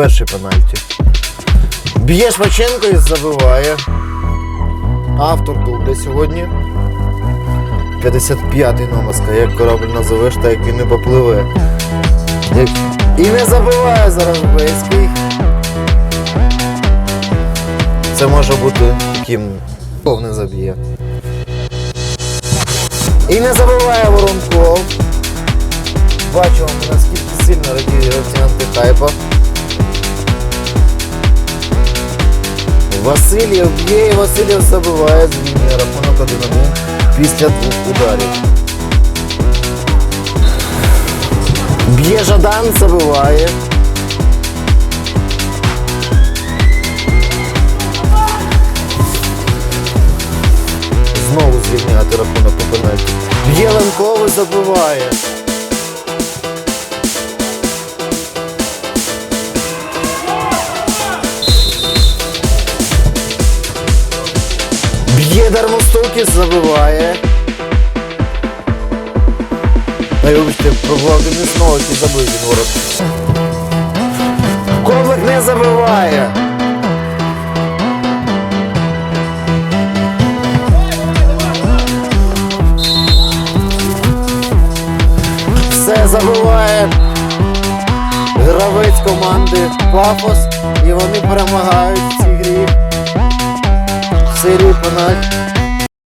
Перший пенальті. Б'є Шваченко і забиває. Автор дубля сьогодні. 55-й номер, як корабль назовеш, так він не попливе. І не забиває зараз Бейський. Це може бути таким не заб'є. І не забиває Воронков. Бачимо, наскільки сильно радіє гравці антихайпа. Васильєв б'є і Васильєв забиває змінює рахунок 1 після двох ударів. Б'є Жадан, забиває. Знову звільняти рахунок по пенальті. Б'є Ленковий, забиває. Б'є Дармостукіс, забиває. Ай, вибачте, пробував Денисного, який забив він ворот. Ковлик не забиває. Все забиває гравець команди Пафос. І вони перемагають good night.